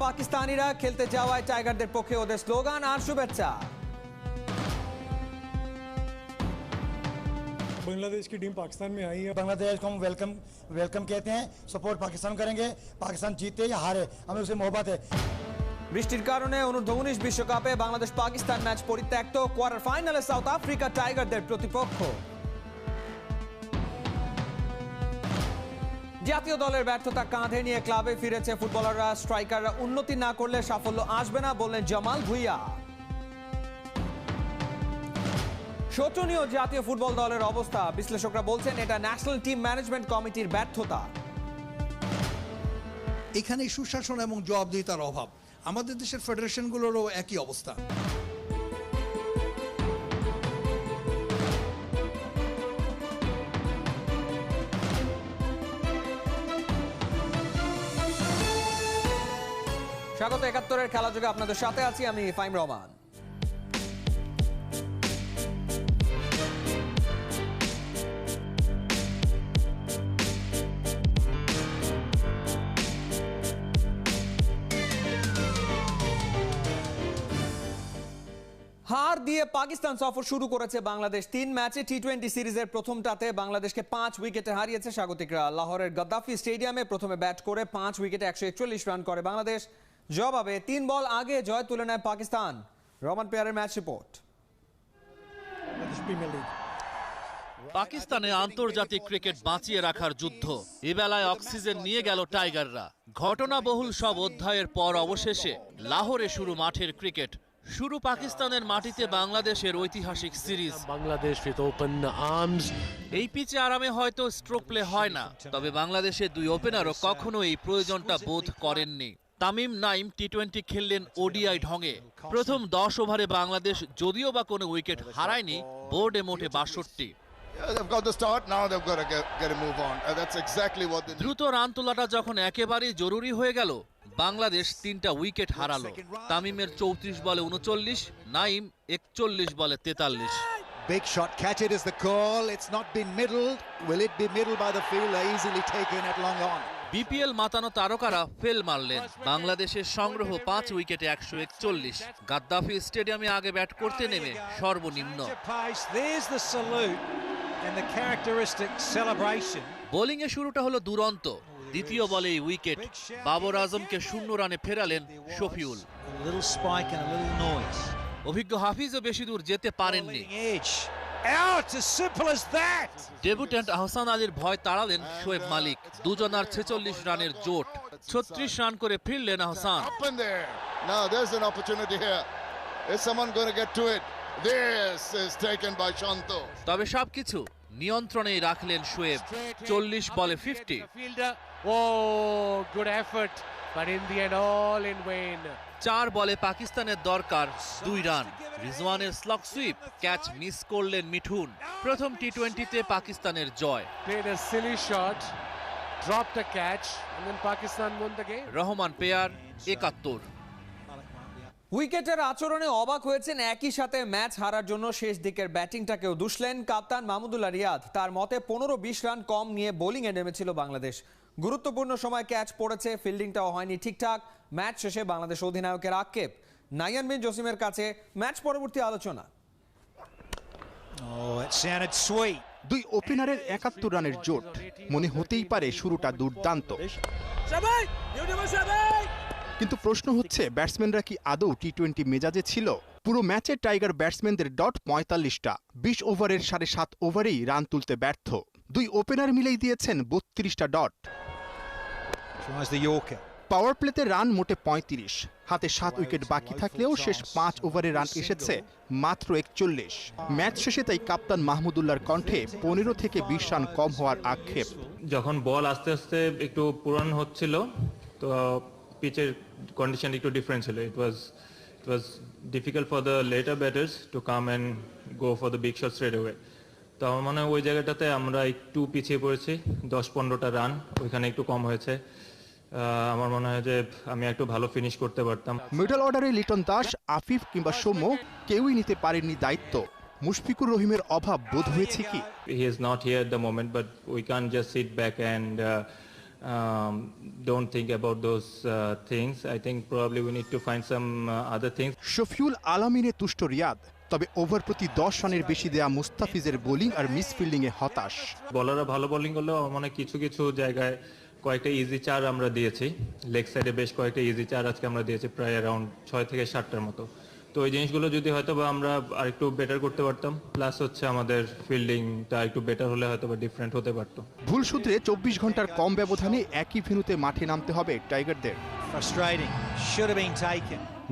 পাকিস্তানিরা খেলতে যাওয়ায় টাইগারদের পক্ষে ওদের স্লোগান আর শুভেচ্ছা बांग्लादेश की टीम पाकिस्तान में आई है बांग्लादेश को हम वेलकम वेलकम कहते हैं सपोर्ट पाकिस्तान करेंगे पाकिस्तान जीते या हारे हमें उससे मोहब्बत है বৃষ্টির কারণে অনূর্ধ্ব উনিশ বিশ্বকাপে বাংলাদেশ পাকিস্তান ম্যাচ পরিত্যক্ত কোয়ার্টার ফাইনালে সাউথ আফ্রিকা টাইগারদের প্রতিপক্ষ জাতীয় দলের ব্যর্থতা কাঁধে নিয়ে ক্লাবে ফিরেছে ফুটবলাররা। স্ট্রাইকাররা উন্নতি না করলে সাফল্য আসবে না বললেন জামাল ভুইয়া। শোচনীয় জাতীয় ফুটবল দলের অবস্থা, বিশ্লেষকরা বলছেন এটা ন্যাশনাল টিম ম্যানেজমেন্ট কমিটির ব্যর্থতা। এখানে সুশাসন এবং জবাবদিহিতার অভাব। আমাদের দেশের ফেডারেশনগুলোরও একই অবস্থা। স্বাগত একাত্তরের খেলা যোগে আপনাদের সাথে আছি আমি ফাইম রহমান। হার দিয়ে পাকিস্তান সফর শুরু করেছে বাংলাদেশ। তিন ম্যাচে টি টোয়েন্টি সিরিজের প্রথমটাতে বাংলাদেশকে পাঁচ উইকেটে হারিয়েছে স্বাগতিকরা। লাহোরের গদ্দাফি স্টেডিয়ামে প্রথমে ব্যাট করে পাঁচ উইকেটে একশো একচল্লিশ রান করে বাংলাদেশ। জবাবে তিন বল আগে জয় তুলে নেয় পাকিস্তান। রমান পেয়ারের ম্যাচ রিপোর্ট। পাকিস্তানে আন্তর্জাতিক ক্রিকেট বাঁচিয়ে রাখার যুদ্ধ। এবেলায় অক্সিজেন নিয়ে গেল টাইগাররা। ঘটনাবহুল সব অধ্যায়ের পর অবশেষে লাহোরে শুরু মাঠের ক্রিকেট। শুরু পাকিস্তানের মাটিতে বাংলাদেশের ঐতিহাসিক সিরিজ। বাংলাদেশ এই পিচে আরামে হয়তো স্ট্রোক প্লে হয় না। তবে বাংলাদেশের দুই ওপেনারও কখনো এই প্রয়োজনটা বোধ করেননি। তামিম নাইম টি টোয়েন্টি খেললেন ওডিআই ঢঙ্গে প্রথম দশ ওভারে বাংলাদেশ যদিও বা কোনো উইকেট হারায়নি বোর্ডে মোটে বাষট্টি দ্রুত রান তোলাটা যখন একেবারে জরুরি হয়ে গেল বাংলাদেশ তিনটা উইকেট হারালো তামিমের চৌত্রিশ বলে উনচল্লিশ নাইম একচল্লিশ বলে তেতাল্লিশ Big shot catch it is the call. It's not been middled. Will it be middled by the fielder? Easily taken at long on. BPL মাতানো তারকারা ফেল মারলেন বাংলাদেশের সংগ্রহ পাঁচ উইকেটে একশো একচল্লিশ গাদ্দাফি স্টেডিয়ামে আগে ব্যাট করতে নেমে সর্বনিম্ন. বোলিংয়ে শুরুটা হলো দুরন্ত দ্বিতীয় বলেই উইকেট বাবর আজমকে শূন্য রানে ফেরালেন শফিউল. অভিজ্ঞ হাফিজও বেশি দূর যেতে পারেননি. ভয় তাড়ালেন শোয়েব মালিক। দুজন আর 46 রানের জোট। 36 রান করে ফিরলেন Hasan. Now there's an opportunity here is someone going to তবে সবকিছু নিয়ন্ত্রণেই রাখলেন শোয়েব। 40 বলে 50 ও good effort but in the end all in vain চার বলে পাকিস্তানের দরকার দুই রান। রিজওয়ানের স্লক সুইপ ক্যাচ মিস করলেন মিঠুন। প্রথম টি টোয়েন্টিতে পাকিস্তানের জয়। রহমান পেয়ার একাত্তর। উইকেটের আচরণে অবাক হয়েছেন একই সাথে ম্যাচ হারার জন্য শেষ দিকের ব্যাটিংটাকেও দুষলেন কাপ্তান মাহমুদুল্লাহ রিয়াদ। তার মতে পনেরো বিশ রান কম নিয়ে বোলিংয়ে নেমেছিল বাংলাদেশ। গুরুত্বপূর্ণ সময় ক্যাচ পড়েছে ফিল্ডিংটাও হয়নি ঠিকঠাক। ম্যাচ শেষে বাংলাদেশ অধিনায়কের আক্ষেপ। নাইয়ান বিন জসিমের কাছে ম্যাচ পরবর্তী আলোচনা। Oh. দুই ওপেনারের একাত্তর রানের জোট। মনে হতেই পারে শুরুটা দুর্দান্ত। কিন্তু প্রশ্ন হচ্ছে ব্যাটসম্যানরা কি আদৌ টি টোয়েন্টি মেজাজে ছিল? পুরো ম্যাচে টাইগার ব্যাটসম্যানদের ডট পঁয়তাল্লিশটা। বিশ ওভারের সাড়ে সাত ওভারেই রান তুলতে ব্যর্থ। দুই ওপেনার মিলেই দিয়েছেন বত্রিশটা ডট. পাওয়ার প্লেতে রান মোটে পঁয়ত্রিশ। হাতে সাত উইকেট বাকি থাকলেও শেষ পাঁচ ওভারে রান এসেছে মাত্র একচল্লিশ। ম্যাচ শেষে তাই কাপ্তান মাহমুদুল্লাহর কণ্ঠে পনেরো থেকে বিশ রান কম হওয়ার আক্ষেপ। যখন বল আস্তে আস্তে একটু পুরান হচ্ছিল তো পিচের কন্ডিশন একটু ডিফারেন্ট ছিল। It was it was difficult for the later batters to come and go for the big shot straight way তো আমার মনে হয় ওই জায়গাটাতে আমরা একটু পিছিয়ে পড়েছি দশ পনেরোটা রান ওইখানে একটু কম হয়েছে আমার মনে হয় যে আমি একটু ভালো ফিনিশ করতে পারতাম মিডল অর্ডারে লিটন দাস আফিফ কিংবা সৌম্য কেউই নিতে পারেননি দায়িত্ব মুশফিকুর রহিমের অভাব বোধ হয়েছে কি here at the moment, but we can't just sit back and uh, um, don't think about those uh, things. I think probably we need to find some uh, other things. Shafiul আলামিনে তুষ্ট রিয়াদ তবে over প্রতি দশ রানের বেশি দেয়া মুস্তাফিজের bowling আর miss মিসফিল্ডিংয়ে হতাশ। বলাররা ভালো বোলিং করলেও মানে কিছু কিছু জায়গায় কয়েকটা ইজি চার আমরা দিয়েছি। লেগ সাইডে বেশ কয়েকটা ইজি চার আজকে আমরা দিয়েছি প্রায় অ্যারাউন্ড ছয় থেকে সাতটার মতো। তো ওই জিনিসগুলো যদি হয়তো বা আমরা আরেকটু বেটার করতে পারতাম প্লাস হচ্ছে আমাদের ফিল্ডিংটা একটু বেটার হলে হয়তো বা ডিফারেন্ট হতে পারতো। ভুল সূত্রে চব্বিশ ঘণ্টার কম ব্যবধানে একই ভেন্যুতে মাঠে নামতে হবে টাইগারদের.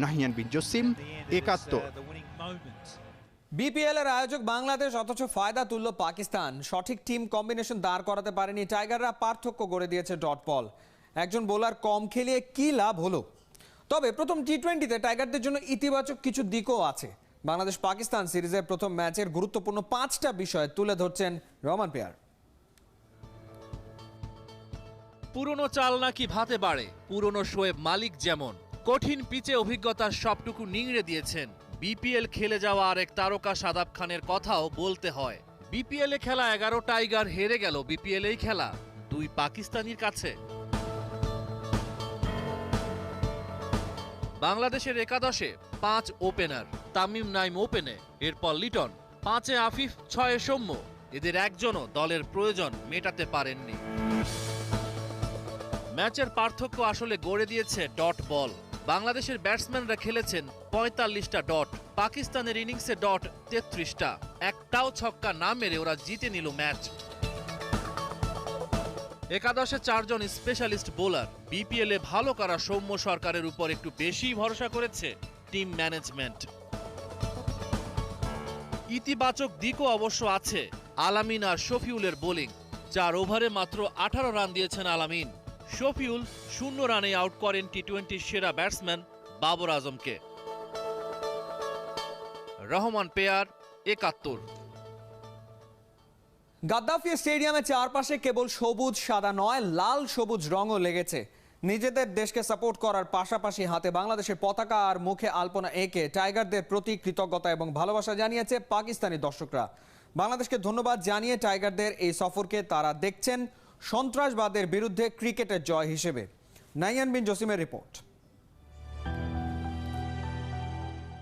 নাহিয়ান বিন জসিম একাত্তর। Moment. বিপিএল এর আয়োজক বাংলাদেশ অথচ ফায়দা তুলল পাকিস্তান। সঠিক টিম কম্বিনেশন দাঁড় করাতে পারেনি টাইগাররা পার্থক্য গড়ে দিয়েছে ডট বল। একজন বোলার কম খেলিয়ে কি লাভ হলো? তবে প্রথম টি টোয়েন্টিতে টাইগারদের জন্য ইতিবাচক কিছু দিকও আছে। বাংলাদেশ পাকিস্তান সিরিজের প্রথম ম্যাচের গুরুত্বপূর্ণ পাঁচটা বিষয় তুলে ধরছেন রহমান পেয়ার। পুরনো চাল নাকি ভাতে বাড়ে? পুরনো শোয়েব মালিক যেমন কঠিন পিচে অভিজ্ঞতার সবটুকু নিংড়ে দিয়েছেন বিপিএল খেলে যাওয়া আরেক তারকা সাদাব খানের কথাও বলতে হয়। বিপিএল খেলা এগারো, টাইগার হেরে গেল বিপিএল এই খেলা, দুই পাকিস্তানির কাছে। বাংলাদেশের একাদশে পাঁচ ওপেনার, তামিম নাইম ওপেনে, এরপর লিটন, পাঁচে আফিফ, ছয়ে সৌম্য, এদের একজনও দলের প্রয়োজন মেটাতে পারেননি। ম্যাচের পার্থক্য আসলে গড়ে দিয়েছে ডট বল। বাংলাদেশের ব্যাটসম্যানরা খেলেছেন পঁয়তাল্লিশটা ডট, পাকিস্তানের ইনিংসে ডট তেত্রিশটা। একটাও ছক্কা না মেরে ওরা জিতে নিল ম্যাচ। একাদশে চারজন স্পেশালিস্ট বোলার, বিপিএলে ভালো করা সৌম্য সরকারের উপর একটু বেশি ভরসা করেছে টিম ম্যানেজমেন্ট। ইতিবাচক দিকও অবশ্য আছে, আলামিন আর শফিউলের বোলিং চার ওভারে মাত্র আঠারো রান দিয়েছেন আলামিন। শফিউল শূন্য রানে আউট করেন টি টোয়েন্টির সেরা ব্যাটসম্যান বাবর আজমকে। রহমান পেয়ার, একাত্তর। গাদ্দাফি স্টেডিয়ামে চারপাশে কেবল সবুজ, সাদা নয়, লাল, সবুজ রঙও লেগেছে। নিজেদের দেশকে সাপোর্ট করার পাশাপাশি হাতে বাংলাদেশের পতাকা আর মুখে আলপনা এঁকে টাইগারদের প্রতি কৃতজ্ঞতা এবং ভালোবাসা জানিয়েছে পাকিস্তানি দর্শকরা। বাংলাদেশকে ধন্যবাদ জানিয়ে টাইগারদের এই সফরকে তারা দেখছেন। সন্ত্রাসবাদের বিরুদ্ধে ক্রিকেটের জয় হিসেবে। নাইয়ান বিন জসিমের রিপোর্ট।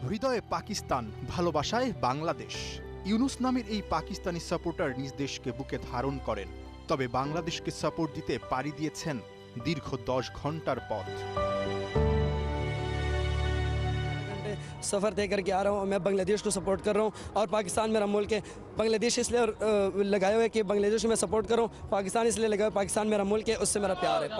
হৃদয়ে পাকিস্তান, ভালোবাসায় বাংলাদেশ। ইউনুস নামের এই পাকিস্তানি সাপোর্টার নিজ দেশকে বুকে ধারণ করেন। তবে বাংলাদেশকে সাপোর্ট দিতে পাড়ি দিয়েছেন দীর্ঘ দশ ঘণ্টার পথ। सफ़र तय करके आ रहा हूँ मैं बांग्लादेश को सपोर्ट कर रहा हूँ और पाकिस्तान मेरा मुल्क है बांग्लादेश इसलिए अ, लगाया हुआ है कि बांग्लादेश को मैं सपोर्ट कर रहा हूँ पाकिस्तान इसलिए लगाया हुआ है, पाकिस्तान मेरा मुल्क है उससे मेरा प्यार है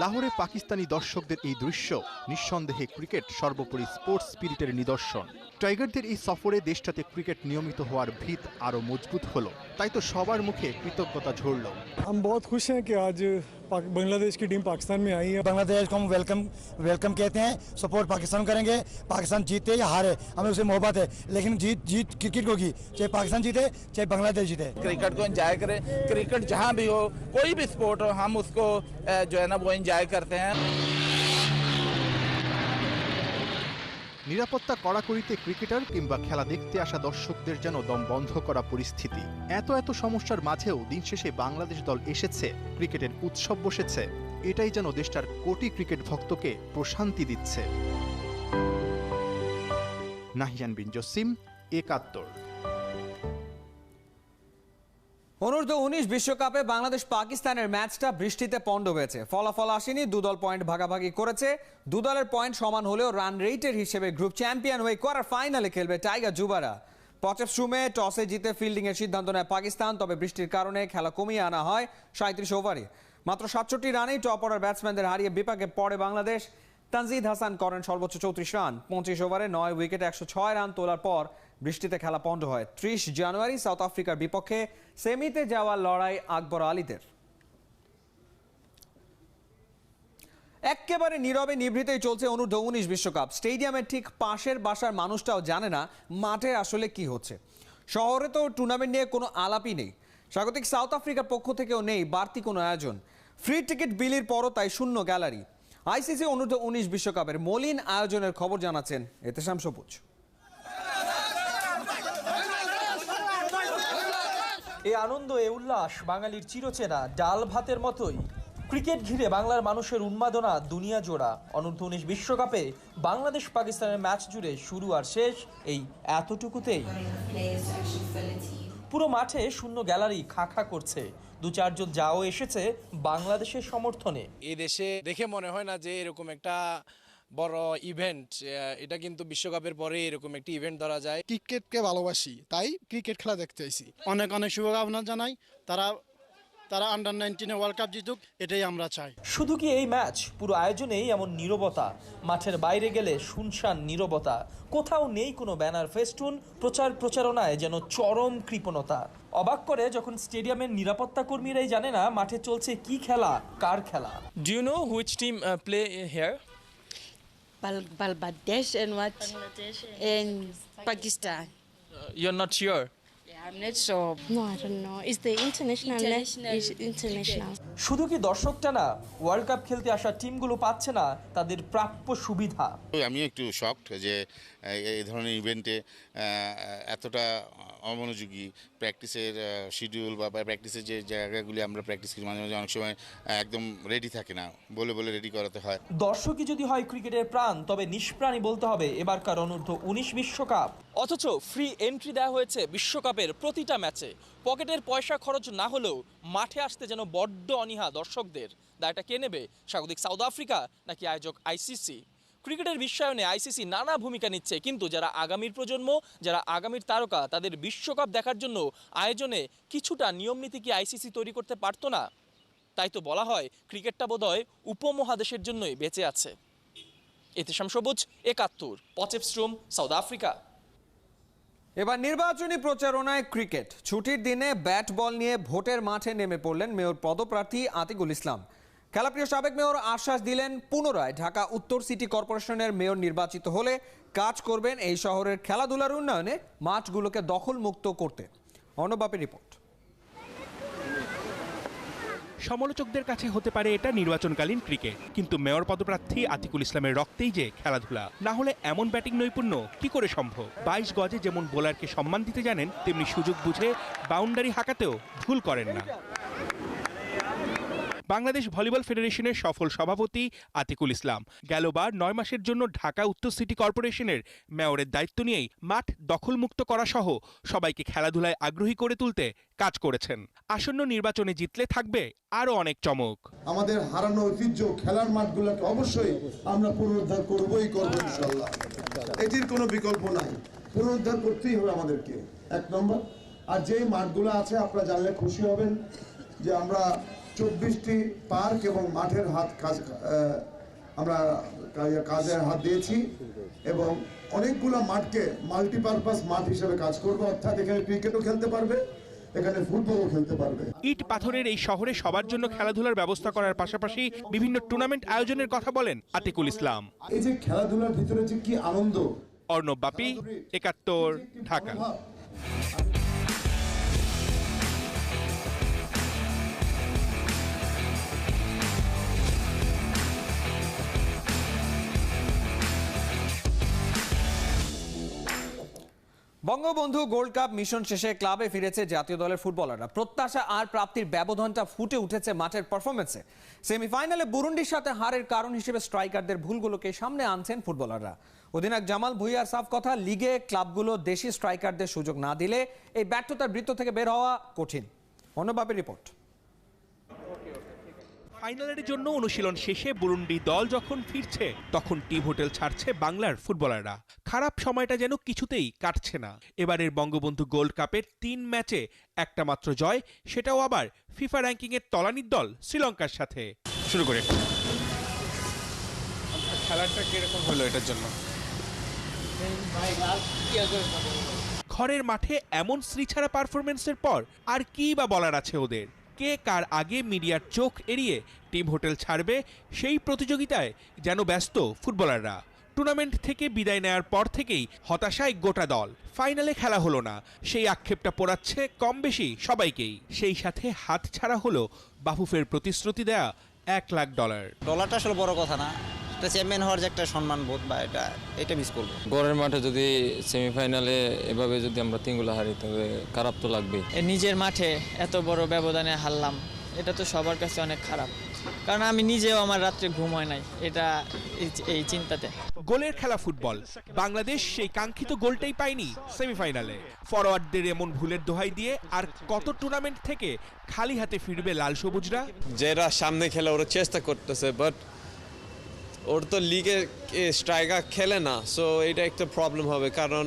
লাহোরে পাকিস্তানি দর্শকদের এই দৃশ্য নিঃসন্দেহে ক্রিকেট সর্বোপরি স্পোর্টস স্পিরিটের নিদর্শন টাইগারদের এই সফরে দেশটাতে ক্রিকেট নিয়মিত হওয়ার ভিত আরও মজবুত হলো তাই তো সবার মুখে কৃতজ্ঞতা ঝরল हम बहुत खुश हैं कि आज पाक- बांग्लादेश की टीम पाकिस्तान में आई है। बांग्लादेश को हम वेलकम वेलकम कहते हैं। सपोर्ट पाकिस्तान करेंगे। पाकिस्तान जीते या हारे हमें उसे मोहब्बत है। लेकिन जीत जीत क्रिकेट को की चाहे पाकिस्तान जीते चाहे बांग्लादेश जीते। क्रिकेट को एंजॉय करें। क्रिकेट जहाँ भी हो कोई भी स्पोर्ट हो हम उसको जो है ना वो एंजॉय करते हैं। নিরাপত্তা কড়াকড়িতে ক্রিকেটার কিংবা খেলা দেখতে আসা দর্শকদের যেন দম বন্ধ করা পরিস্থিতি। এত এত সমস্যার মাঝেও দিন শেষে বাংলাদেশ দল এসেছে, ক্রিকেটের উৎসব বসেছে। এটাই যেন দেশটার কোটি ক্রিকেট ভক্তকে প্রশান্তি দিচ্ছে। নাহিয়ান বিন জসিম, একাত্তর। অনূর্ধ্ব উনিশ বিশ্বকাপে বাংলাদেশ পাকিস্তানের ম্যাচটা বৃষ্টিতে পণ্ড হয়েছে। ফলাফল আসেনি দুদল পয়েন্ট ভাগাভাগি করেছে। দুদলের পয়েন্ট সমান হলেও রান রেটের হিসেবে গ্রুপ চ্যাম্পিয়ন হয়ে কোয়ার্টার ফাইনালে খেলবে টাইগার জুবারা পচেফস্ট্রুমে টসে জিতে ফিল্ডিং এর সিদ্ধান্ত নেয় পাকিস্তান, তবে বৃষ্টির কারণে খেলা কমিয়ে আনা হয় সাঁত্রিশ ওভারে। মাত্র সাতষট্টি রানেই টপ অর্ডার ব্যাটসম্যানদের হারিয়ে বিপাকে পড়ে বাংলাদেশ। তানজিদ হাসান করেন সর্বোচ্চ চৌত্রিশ রান। পঁচিশ ওভারে নয় উইকেটে একশো ছয় রান তোলার পর বৃষ্টিতে খেলা পণ্ড হয়। ত্রিশ জানুয়ারি সাউথ আফ্রিকার বিপক্ষে সেমিতে যাওয়া লড়াই আকবর আলীদের। একেবারে নীরবে নিভৃতেই চলছে অনূর্ধ্ব উনিশ বিশ্বকাপ। স্টেডিয়ামের ঠিক পাশের বাসার মানুষটাও জানে না মাঠে আসলে কি হচ্ছে। শহরে তো টুর্নামেন্ট নিয়ে কোনো আলাপই নেই। স্বাগতিক সাউথ আফ্রিকার পক্ষ থেকেও নেই বাড়তি কোনো আয়োজন। ফ্রি টিকিট বিলির পরও তাই শূন্য গ্যালারি। আইসিসি অনূর্ধ্ব উনিশ বিশ্বকাপের মলিন আয়োজনের খবর জানাচ্ছেন এতেশাম সবুজ। এ আনন্দ, এ উল্লাস বাঙালির চিরচেনা, ডাল ভাতের মতোই। ক্রিকেট ঘিরে বাংলার মানুষের উন্মাদনা দুনিয়া জোড়া। অনূর্ধ্ব উনিশ বিশ্বকাপে বাংলাদেশ পাকিস্তানের ম্যাচ জুড়ে শুরু আর শেষ এই এতটুকুতেই। পুরো মাঠে শূন্য গ্যালারি খা খা করছে। দু চারজন যাও এসেছে বাংলাদেশের সমর্থনে। এই দেশে দেখে মনে হয় না যে এরকম একটা বড় ইভেন্ট এটা কিন্তু বিশ্বকাপের পরে এরকম একটি ইভেন্ট ধরা যায়। ক্রিকেটকে ভালোবাসি তাই ক্রিকেট খেলা দেখতে চাইছি অনেক অনেক শুভকামনা জানাই তারা তারা আন্ডার নাইনটিনে ওয়ার্ল্ড কাপ জিতুক এটাই আমরা চাই। শুধু কি এই ম্যাচ পুরো আয়োজনেই এমন নীরবতা। মাঠের বাইরে গেলে শুনশান নীরবতা। কোথাও নেই কোনো ব্যানার ফেস্টুন প্রচার প্রচারণায় যেন চরম কৃপণতা। অবাক করে যখন স্টেডিয়ামের নিরাপত্তা কর্মীরাই জানে না মাঠে চলছে কি খেলা কার খেলা। Do you know which team play here Bangladesh and what? And Pakistan. Uh, you're not sure? Yeah, I'm not sure. No, I don't know. Is the international. International. International. শুধু কি দর্শকটা না ওয়ার্ল্ড কাপ খেলতে আসা টিমগুলো পাচ্ছে না তাদের প্রাপ্য সুবিধা আমি একটু শকড যে এই- এই ধরনের ইভেন্টে এতটা অমনোযোগী প্র্যাকটিসের শিডিউল বা প্র্যাকটিসের যে জায়গাগুলি আমরা প্র্যাকটিস করি মাঝে মাঝে অনেক সময় একদম রেডি থাকে না। বলে বলে রেডি করাতে হয়। দর্শকই যদি হয় ক্রিকেটের প্রাণ তবে নিষ্প্রাণী বলতে হবে এবারকার অনূর্ধ্ব উনিশ বিশ্বকাপ। অথচ ফ্রি এন্ট্রি দেওয়া হয়েছে বিশ্বকাপের প্রতিটা ম্যাচে। পকেটের পয়সা খরচ না হলেও মাঠে আসতে যেন বড্ড অনীহা দর্শকদের। দায়টা কে নেবে? স্বাগতিক সাউথ আফ্রিকা নাকি আয়োজক আইসিসি? ক্রিকেটের বিশ্বায়নে আইসিসি নানা ভূমিকা নিচ্ছে। কিন্তু যারা আগামীর প্রজন্ম, যারা আগামীর তারকা, তাদের বিশ্বকাপ দেখার জন্য আয়োজনে কিছুটা নিয়ম নীতি কি আইসিসি তৈরি করতে পারতো না? তাই তো বলা হয়, ক্রিকেটটা বোধহয় উপমহাদেশের জন্যই বেঁচে আছে। এতেশাম সবুজ, একাত্তর পচেপস্ট্রোম সাউথ আফ্রিকা। এবার নির্বাচনী প্রচারণায় ক্রিকেট। ছুটির দিনে ব্যাট বল নিয়ে ভোটের মাঠে নেমে পড়লেন মেয়র পদপ্রার্থী আতিকুল ইসলাম। খেলাপ্রিয় সাবেক মেয়র আশ্বাস দিলেন, পুনরায় ঢাকা উত্তর সিটি কর্পোরেশনের মেয়র নির্বাচিত হলে কাজ করবেন এই শহরের খেলাধুলার উন্নয়নে মাঠগুলোকে দখলমুক্ত করতে। অর্ণবাপের রিপোর্ট। সমালোচকদের কাছে হতে পারে এটা নির্বাচনকালীন ক্রিকেট, কিন্তু মেয়র পদপ্রার্থী আতিকুল ইসলামের রক্তেই যে খেলাধুলা, না হলে এমন ব্যাটিং নৈপুণ্য কি করে সম্ভব? বাইশ গজে যেমন বোলারকে সম্মান দিতে জানেন, তেমনি সুযোগ বুঝে বাউন্ডারি হাঁকাতেও ভুল করেন না। বাংলাদেশ ভলিবল ফেডারেশনের সফল সভাপতি আতিকুল ইসলাম। গেলবার নয় মাসের জন্য ঢাকা উত্তর সিটি কর্পোরেশনের মেয়রের দায়িত্ব নিয়েই মাঠ দখলমুক্ত করা সহ সবাইকে খেলাধুলায় আগ্রহী করে তুলতে কাজ করেছেন। আসন্ন নির্বাচনে জিতলে থাকবে আরও অনেক চমক। আমাদের হারানো ঐতিহ্য খেলার মাঠগুলোকে অবশ্যই আমরা পুনরুদ্ধার করবই করব ইনশাল্লাহ এটির কোনো বিকল্প নাই। পুনরুদ্ধার করতেই হবে আমাদেরকে। এক নম্বর, আর যেই মাঠগুলো আছে, আপনারা জানলে খুশি হবেন যে আমরা চব্বিশটি পার্ক এবং মাঠের হাত কাজ আমরা কা- কাজের হাত দিয়েছি এবং অনেকগুলো মাঠকে মাল্টিপারপাস মাঠ হিসেবে কাজ করব। অর্থাৎ এখানে ক্রিকেটও খেলতে পারবে এখানে ফুটবলও খেলতে পারবে। ইট পাথরের এই শহরে সবার জন্য খেলাধুলার ব্যবস্থা করার পাশাপাশি বিভিন্ন টুর্নামেন্ট আয়োজনের কথা বলেন আতিকুল ইসলাম। এই যে খেলাধুলার ভিতরে যে কি Ananda Arnab Bapi Ekattor Dhaka. Bangabandhu gold cup mission শেষে ক্লাবে ফিরেছে জাতীয় দলের ফুটবলাররা। প্রত্যাশা আর প্রাপ্তির ব্যবধানটা ফুটে উঠেছে মাঠের পারফরমেন্সে সেমিফাইনালে বুরুন্ডির সাথে হারের কারণ হিসেবে স্ট্রাইকারদের ভুলগুলোকে সামনে আনছেন ফুটবলাররা। অধিনায়ক জামাল ভুইয়ার সাফ কথা, লিগে ক্লাবগুলো দেশি স্ট্রাইকারদের সুযোগ না দিলে এই ব্যর্থতার বৃত্ত থেকে বের হওয়া কঠিন। অন্যভাবে রিপোর্ট। ফাইনালের জন্য অনুশীলন শেষে বুরুন্ডি দল যখন ফিরছে তখন টিম হোটেল ছাড়ছে বাংলার ফুটবলাররা। খারাপ সময়টা যেন কিছুতেই কাটছে না। এবারের বঙ্গবন্ধু গোল্ড কাপের তিন ম্যাচে একটা মাত্র জয় সেটাও আবার ফিফা র্যাঙ্কিংয়ের তলানির দল শ্রীলঙ্কার সাথে। শুরু করে। খেলাটা কীরকম হলো এটার জন্য? ঘরের মাঠে এমন শ্রীছাড়া পারফরমেন্সের পর আর কি বা বলার আছে ওদের? কে কার আগে মিডিয়ার চোখ এড়িয়ে টিম হোটেল ছাড়বে সেই প্রতিযোগিতায় যেন ব্যস্ত ফুটবলাররা। টুর্নামেন্ট থেকে বিদায় নেয়ার পর থেকেই হতাশায় গোটা দল। ফাইনালে খেলা হলো না। সেই আক্ষেপটা পোড়াচ্ছে কম বেশি সবাইকেই। সেই সাথে হাত ছাড়া হলো বাফুফের প্রতিশ্রুতি দেয়া এক লাখ ডলার। ডলারটা আসলে বড় কথা না। একটা চ্যাম্পিয়ন হওয়ার যে একটা সম্মান বোধ বা এটা এটা মিস করব। গড়ের মাঠে যদি সেমিফাইনালে এভাবে যদি আমরা তিনগুলো হারি তবে খারাপ তো লাগবে নিজের মাঠে এত বড় ব্যবধানে হারলাম এটা তো সবার কাছে অনেক খারাপ। কারণ আমি নিজেও আমার রাত্রে ঘুম হয় নাই এটা এই- এই চিন্তাতে। গোলের খেলা ফুটবল। বাংলাদেশ সেই কাঙ্ক্ষিত গোলটাই পায়নি সেমিফাইনালে ফরওয়ার্ডদের এমন ভুলের দোহাই দিয়ে আর কত টুর্নামেন্ট থেকে খালি হাতে ফিরবে লাল সবুজরা? যারা সামনে খেলা ওরা চেষ্টা করতেছে বাট ওর তো লিগে স্ট্রাইকার খেলে না সো এটা একটা প্রবলেম হবে কারণ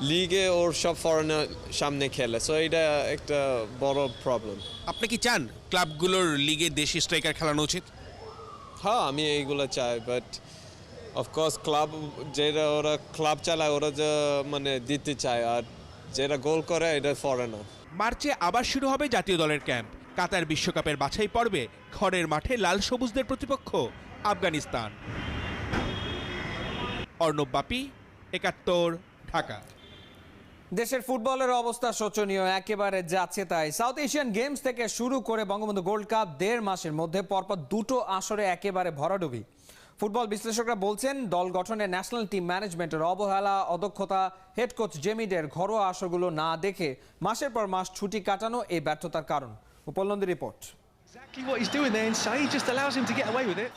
লিগে ওর সব ফরেনার সামনে খেলে সো এটা একটা বড় প্রবলেম আপনি কি চান ক্লাবগুলোর লিগে দেশি স্ট্রাইকার খেলানো উচিত? হ্যাঁ আমি এইগুলো চাই বাট অফকোর্স ক্লাব যেটা ওরা ক্লাব চালায় ওরা যে মানে দিতে চায় আর যেটা গোল করে এটা ফরেনার মার্চে আবার শুরু হবে জাতীয় দলের ক্যাম্প কাতার বিশ্বকাপের বাছাই পর্বে ঘরের মাঠে লাল সবুজদের প্রতিপক্ষ। আফগানিস্তান। অর্ণব বাপি, একাত্তর, ঢাকা। দেশের ফুটবলের অবস্থা শোচনীয়, একেবারে যাচ্ছে তাই। সাউথ এশিয়ান গেমস থেকে শুরু করে বঙ্গবন্ধু গোল্ড কাপ দেড় মাসের মধ্যে পরপর দুটো আসরে একেবারে ভরাডুবি। ফুটবল বিশ্লেষকরা বলছেন, দল গঠনে ন্যাশনাল টিম ম্যানেজমেন্টের অবহেলা, অদক্ষতা, হেড কোচ জেমিডের ঘরোয়া আসরগুলো না দেখে মাসের পর মাস ছুটি কাটানো এই ব্যর্থতার কারণ। উপলব্ধি রিপোর্ট।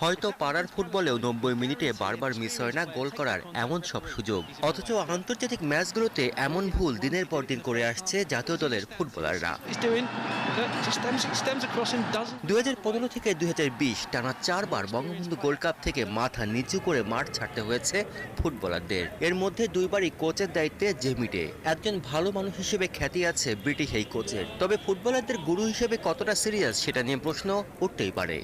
হয়তো পাড়ার ফুটবলেও নব্বই মিনিটে বারবার মিস হয় না গোল করার এমন সব সুযোগ। অথচ আন্তর্জাতিক ম্যাচগুলোতে এমন ভুল দিনের পর দিন করে আসছে জাতীয় দলের ফুটবলাররা। দুই হাজার পনেরো থেকে দুই হাজার বিশ টানা চারবার বঙ্গবন্ধু গোল্ড কাপ থেকে মাথা নিচু করে মাঠ ছাড়তে হয়েছে ফুটবলারদের। এর মধ্যে দুইবারই কোচের দায়িত্বে জেমিটে। একজন ভালো মানুষ হিসেবে খ্যাতি আছে ব্রিটিশ এই কোচের। তবে ফুটবলারদের গুরু হিসেবে কতটা সিরিয়াস সেটা নিয়ে প্রশ্ন উঠতেই পারে।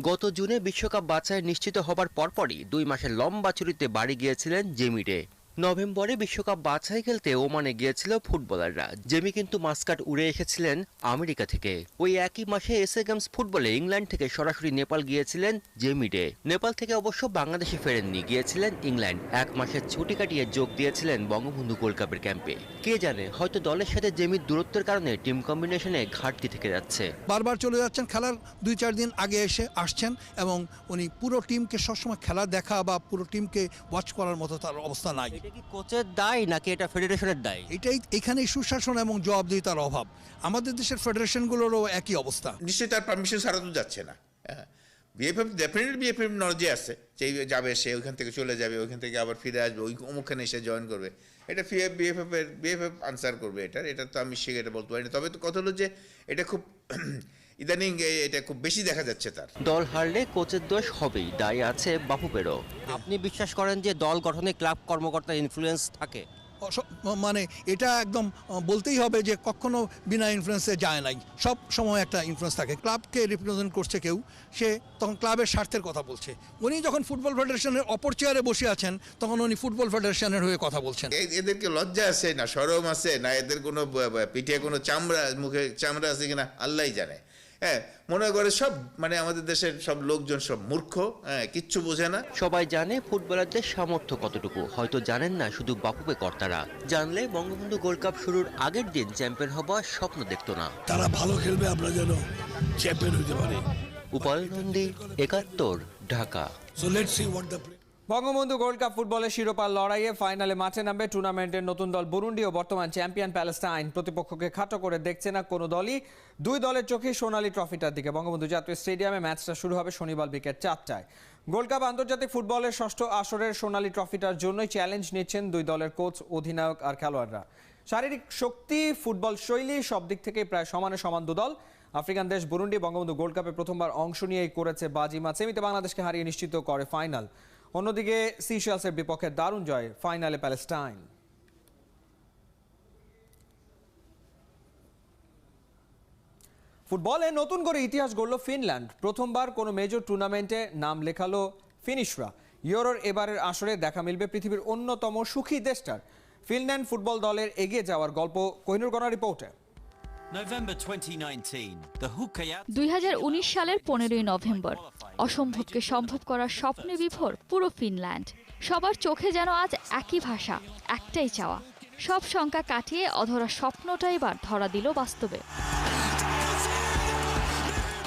গত জুনে বিশ্বকাপ বাছাই নিশ্চিত হবার পরপরই দুই মাসের লম্বা চুরিতে বাড়ি গিয়েছিলেন জেমিডে। নভেম্বরে বিশ্বকাপ বাছাই খেলতে ওমানে গিয়েছিল ফুটবলাররা। জেমি কিন্তু মাস্কাট উড়ে এসেছিলেন আমেরিকা থেকে। ওই একই মাসে এসএ গেমস ফুটবলে ইংল্যান্ড থেকে সরাসরি নেপাল গিয়েছিলেন জেমিডে নেপাল থেকে অবশ্য বাংলাদেশে ফেরেননি, গিয়েছিলেন ইংল্যান্ড। এক মাসের ছুটি কাটিয়ে যোগ দিয়েছিলেন বঙ্গবন্ধু গোল্ড কাপের ক্যাম্পে। কে জানে, হয়তো দলের সাথে জেমির দূরত্বের কারণে টিম কম্বিনেশনে ঘাটতি থেকে যাচ্ছে। বারবার চলে যাচ্ছেন খেলার দুই চার দিন আগে এসে আসছেন এবং উনি পুরো টিমকে সবসময় খেলা দেখা বা পুরো টিমকে ওয়াচ করার মতো তার অবস্থা নাই। কি কোচের দায় নাকি এটা ফেডারেশনের দায়? এটাই এখানেই সুশাসন এবং জবাবদিহিতার অভাব। আমাদের দেশের ফেডারেশনগুলোরও একই অবস্থা। নিশ্চয়ই তার পারমিশন ছাড়া তো যাচ্ছে না। বিএফএফ ডেফিনেটলি বিএফএফ নলেজে আছে। যে যাবে সে ওইখান থেকে চলে যাবে ওইখান থেকে আবার ফিরে আসবে ওই অমুকখানে এসে জয়েন করবে। এটা বিএফএফ এর বিএফএফ আনসার করবে এটার। এটা তো আমি সে এটা বলতে পারি না তবে তো কথা হলো যে এটা খুব ইদানিং এটা খুব বেশি দেখা যাচ্ছে তার। দল হারলে কোচের দোষ হবেই, দায় আছে বাফুপেরও আপনি বিশ্বাস করেন যে দল গঠনে ক্লাব কর্মকর্তার ইনফ্লুয়েন্স থাকে? মানে এটা একদম বলতেই হবে যে কখনো বিনা ইনফ্লুয়েন্সে যায় নাই। সব সময় একটা ইনফ্লুয়েন্স থাকে। ক্লাবকে রিপ্রেজেন্ট করছে কেউ, সে তখন ক্লাবের স্বার্থের কথা বলছে। উনি যখন ফুটবল ফেডারেশনের অপর চেয়ারে বসে আছেন, তখন উনি ফুটবল ফেডারেশনের হয়ে কথা বলছেন। এদেরকে লজ্জা আছে না? সরম আছে না? এদের কোনো পিঠে কোনো চামড়া, মুখে চামড়া আছে কিনা? আল্লাহই জানে। হ্যাঁ মনে করে সব মানে আমাদের দেশের সব লোকজন সব মূর্খ হ্যাঁ কিচ্ছু বোঝে না। সবাই জানে ফুটবলারদের সামর্থ্য কতটুকু। হয়তো জানেন না শুধু বাফুপে কর্তারা। জানলে বঙ্গবন্ধু গোল্ড কাপ শুরুর আগের দিন চ্যাম্পিয়ন হবার স্বপ্ন দেখতো না। তারা ভালো খেলবে আমরা যেন চ্যাম্পিয়ন হতে পারি। উপায় Nandi Ekattor Dhaka. So let's see what the Bangabandhu gold cup ফুটবলের শিরোপার লড়াইয়ে ফাইনালে মাঠে নামবে টুর্নামেন্টের নতুন দল বুরুন্ডি ও বর্তমান চ্যাম্পিয়ন প্যালেস্টাইন। প্রতিপক্ষকে খাটো করে দেখছে না কোনো দলই। দুই দলের চোখে সোনালী ট্রফিটার দিকে। বঙ্গবন্ধু জাতীয় স্টেডিয়ামে ম্যাচটা শুরু হবে শনিবার বিকেল চারটায়। গোল্ড কাপ আন্তর্জাতিক ফুটবলের ষষ্ঠ আসরের সোনালী ট্রফিটার জন্যই চ্যালেঞ্জ নিচ্ছেন দুই দলের কোচ, অধিনায়ক আর খেলোয়াড়রা। শারীরিক শক্তি, ফুটবল শৈলী সব দিক থেকে প্রায় সমানে সমান দুদল। আফ্রিকান দেশ বুরুন্ডি বঙ্গবন্ধু গোল্ড কাপে প্রথমবার অংশ নিয়েই করেছে বাজিমাত। সেমিতে বাংলাদেশকে হারিয়ে নিশ্চিত করে ফাইনাল। অন্যদিকে সিশেলসের বিপক্ষে দারুণ জয় ফাইনালে প্যালেস্টাইন। ফুটবলে নতুন করে ইতিহাস গড়ল ফিনল্যান্ড। প্রথমবার কোনো মেজর টুর্নামেন্টে নাম লেখালো ফিনিশরা। ইউরোর এবারের আসরে দেখা মিলবে পৃথিবীর অন্যতম সুখী দেশটার। ফিনল্যান্ড ফুটবল দলের এগিয়ে যাওয়ার গল্প কোহিনুর গণা রিপোর্টে। দুই সালের পনেরোই নভেম্বর। অসম্ভবকে সম্ভব করার স্বপ্নে বিভোর পুরো ফিনল্যান্ড। সবার চোখে যেন আজ একই ভাষা, একটাই চাওয়া। সব শঙ্কা কাটিয়ে অধরা স্বপ্নটা এবার ধরা দিল বাস্তবে।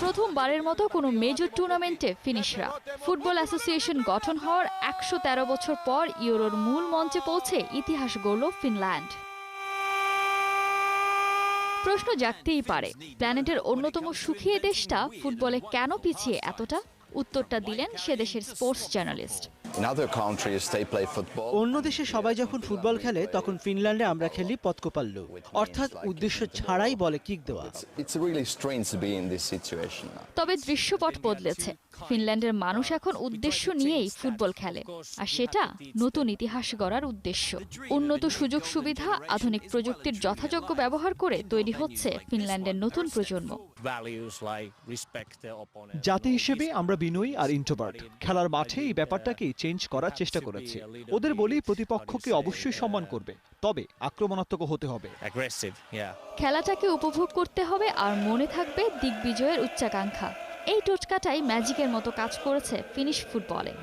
প্রথমবারের মতো কোনো মেজর টুর্নামেন্টে ফিনিশরা ফুটবল অ্যাসোসিয়েশন গঠন হওয়ার একশো তেরো বছর পর ইউরোর মূল মঞ্চে পৌঁছে ইতিহাস গড়ল ফিনল্যান্ড। প্রশ্ন জাগতেই পারে, প্ল্যানেটের অন্যতম সুখী দেশটা ফুটবলে কেন পিছিয়ে এতটা? উত্তরটা দিলেন সে দেশের স্পোর্টস জার্নালিস্ট। অন্য দেশে সবাই যখন ফুটবল খেলে তখন ফিনল্যান্ডে আমরা খেলি পতকোপাল্লু অর্থাৎ উদ্দেশ্য ছাড়াই বলে কিক দেওয়া। তবে দৃশ্যপট বদলেছে। ফিনল্যান্ডের মানুষ এখন উদ্দেশ্য নিয়েই ফুটবল খেলে। আর সেটা নতুন ইতিহাস গড়ার উদ্দেশ্য। উন্নত সুযোগ সুবিধা আধুনিক প্রযুক্তির যথাযোগ্য ব্যবহার করে তৈরি হচ্ছে ফিনল্যান্ডের নতুন প্রজন্ম। জাতি হিসেবে আমরা বিনয়ী আর ইন্ট্রোভার্ট খেলার মাঠে এই ব্যাপারটাকেই চেঞ্জ করার চেষ্টা করেছি। ওদের বলি প্রতিপক্ষকে অবশ্যই সম্মান করবে তবে আক্রমণাত্মক হতে হবে। খেলাটাকে উপভোগ করতে হবে আর মনে থাকবে দিগ্বিজয়ের উচ্চাকাঙ্ক্ষা। এই টোটকাটাই ম্যাজিকের মতো কাজ করেছে ফিনিশ ফুটবলে।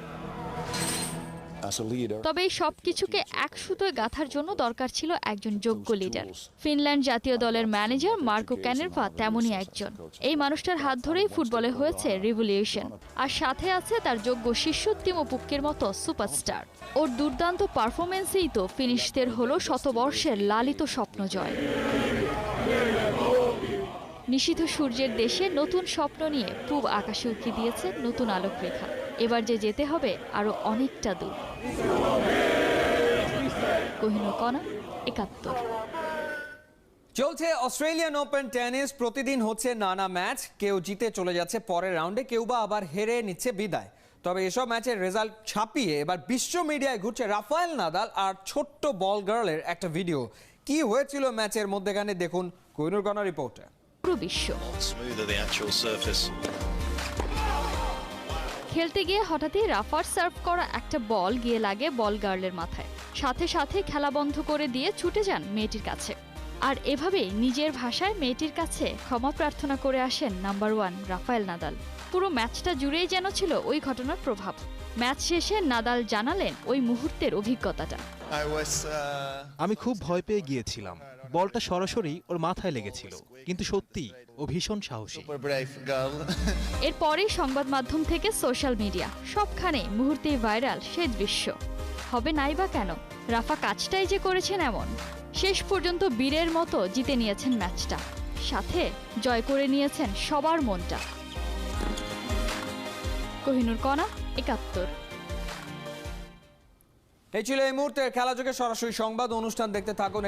তবে এই সব কিছুকে এক সুতোয় গাঁথার জন্য দরকার ছিল একজন যোগ্য লিডার ফিনল্যান্ড জাতীয় দলের ম্যানেজার মার্কো ক্যানেরভা তেমনই একজন। এই মানুষটার হাত ধরেই ফুটবলে হয়েছে রিভলিউশন আর সাথে আছে তার যোগ্য শিষ্য তিমো পুক্কের মতো সুপারস্টার ওর দুর্দান্ত পারফরমেন্সেই তো ফিনিশদের হলো শতবর্ষের লালিত স্বপ্ন জয় নিষিদ্ধ সূর্যের দেশে নতুন স্বপ্ন নিয়ে পূব আকাশে উঁকি দিয়েছে নতুন আলোকরেখা। এবার যে যেতে হবে আরও অনেকটা দূর। কোহিনুর একাত্তর। চলছে অস্ট্রেলিয়ান ওপেন টেনিস প্রতিদিন হচ্ছে নানা ম্যাচ। কেউ জিতে চলে যাচ্ছে পরের রাউন্ডে কেউ বা আবার হেরে নিচ্ছে বিদায়। তবে এসব ম্যাচের রেজাল্ট ছাপিয়ে এবার বিশ্ব মিডিয়ায় ঘুরছে রাফায়েল নাদাল আর ছোট্ট বল গার্লের একটা ভিডিও। কি হয়েছিল ম্যাচের মধ্যেখানে দেখুন কোহিনুর কণা রিপোর্টে। পুরো বিশ্ব। খেলতে গিয়ে হঠাৎই রাফার সার্ভ করা একটা বল গিয়ে লাগে বল গার্লের মাথায়। সাথে সাথে খেলা বন্ধ করে দিয়ে ছুটে যান মেয়েটির কাছে। আর এভাবেই নিজের ভাষায় মেয়েটির কাছে ক্ষমা প্রার্থনা করে আসেন নাম্বার ওয়ান রাফায়েল নাদাল। পুরো ম্যাচটা জুড়েই যেন ছিল ওই ঘটনার প্রভাব। ম্যাচ শেষে নাদাল জানালেন ওই মুহূর্তের অভিজ্ঞতাটা। আমি খুব ভয় পেয়ে গিয়েছিলাম। বলটা সরাসরি ওর মাথায় লেগেছিল। কিন্তু সত্যি ও ভীষণ সাহসী। এরপরেই সংবাদ মাধ্যম থেকে সোশ্যাল মিডিয়া সবখানে মুহূর্তেই ভাইরাল সে দৃশ্য। হবে নাই বা কেন? রাফা কাজটাই যে করেছেন এমন। শেষ পর্যন্ত বীরের মতো জিতে নিয়েছেন ম্যাচটা। সাথে জয় করে নিয়েছেন সবার মনটা। কোহিনুর কণা একাত্তর। এই ছিল এই মুহূর্তের খেলা যোগে সরাসরি সংবাদ। অনুষ্ঠান দেখতে থাকুন